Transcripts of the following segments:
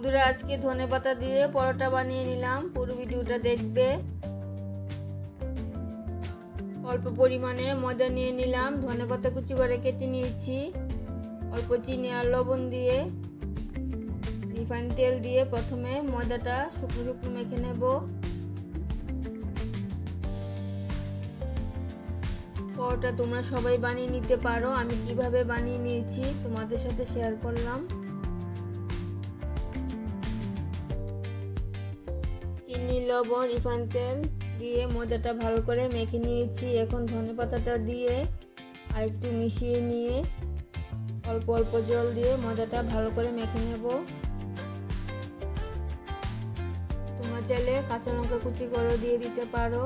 বন্ধুরা, আজকে ধনে পাতা দিয়ে পরোটা বানিয়ে নিলাম। পুরো ভিডিওটা দেখবে। অল্প পরিমাণে ময়দা নিয়ে নিলাম। ধনে পাতা কুচি করে কেটে নিয়েছি। অল্প চিনি আর লবণ দিয়ে রিফাইন তেল দিয়ে প্রথমে ময়দাটা শুকনো শুকনো মেখে নেব। পরোটা তোমরা সবাই বানিয়ে নিতে পারো। আমি কীভাবে বানিয়ে নিয়েছি তোমাদের সাথে শেয়ার করলাম। চিনি লবণ রিফাইন তেল দিয়ে ময়দাটা ভালো করে মেখে নিয়েছি। এখন ধনে পাতাটা দিয়ে আর একটু মিশিয়ে নিয়ে অল্প অল্প জল দিয়ে ময়দাটা ভালো করে মেখে নেব। তোমরা চাইলে কাঁচা লঙ্কা কুচি করে দিয়ে দিতে পারো।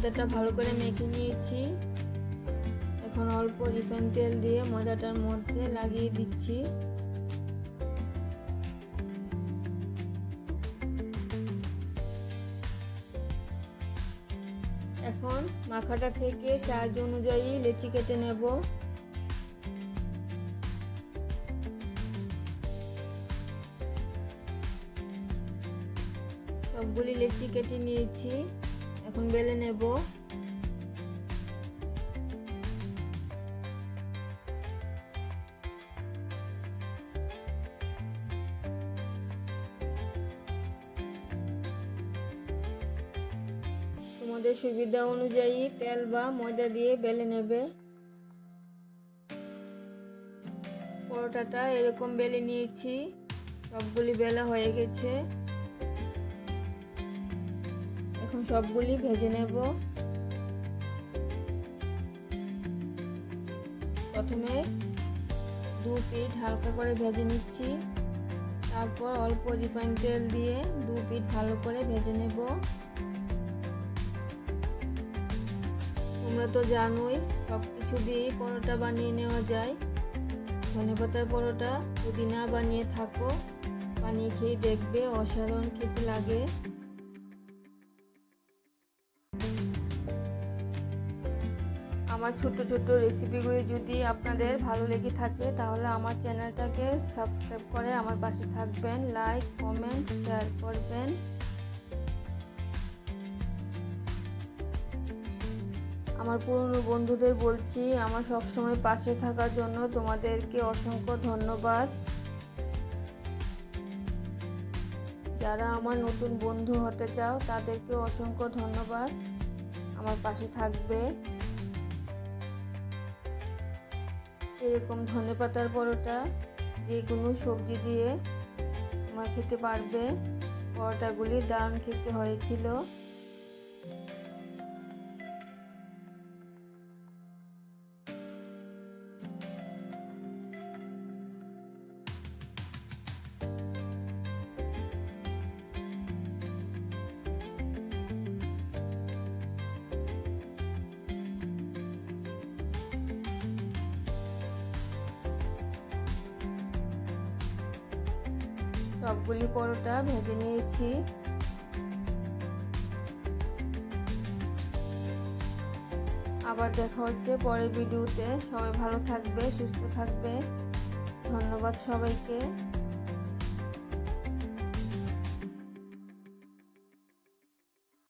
ময়দাটা ভালো করে মেখে নিয়েছি। এখন অল্প রিফাইন তেল দিয়ে ময়দাটার মধ্যে লাগিয়ে দিচ্ছি। এখন মাখাটা থেকে সাইজ অনুযায়ী লেচি কেটে নেব। সবগুলি লেচি কেটে নিয়েছি। এখন বেলে নেব। তোমাদের সুবিধা অনুযায়ী তেল বা ময়দা দিয়ে বেলে নেবে। পরোটাটা এরকম বেলে নিয়েছি। সবগুলি বেলা হয়ে গেছে। এখন সবগুলি ভেজে নেব। প্রথমে দু পিঠ হালকা করে ভেজে নিচ্ছি। তারপর অল্প রিফাইন তেল দিয়ে দু পিঠ ভালো করে ভেজে নেব। তোমরা তো জানোই সব কিছু দিয়েই পরোটা বানিয়ে নেওয়া যায়। ধনে পাতার পরোটা, পুদিনা বানিয়ে থাকো। বানিয়ে খেয়ে দেখবে অসাধারণ খেতে লাগে। আমার ছোট ছোট রেসিপিগুলি যদি আপনাদের ভালো লেগে থাকে, তাহলে আমার চ্যানেলটাকে সাবস্ক্রাইব করে আমার পাশে থাকবেন। লাইক কমেন্ট শেয়ার করবেন। আমার পুরনো বন্ধুদের বলছি, আমার সবসময় পাশে থাকার জন্য তোমাদেরকে অসংখ্য ধন্যবাদ। যারা আমার নতুন বন্ধু হতে চাও তাদেরকে অসংখ্য ধন্যবাদ। আমার পাশে থাকবে। এরকম ধনে পাতার পরোটা, যে কোনো সবজি দিয়ে তোমরা খেতে পারবে। পরোটাগুলি দারুণ খেতে হয়েছিল। সবগুলি পরোটা ভেজে নিয়েছি। আবার দেখা হচ্ছে পরের ভিডিওতে। সবাই ভালো থাকবে, সুস্থ থাকবে। ধন্যবাদ সবাইকে।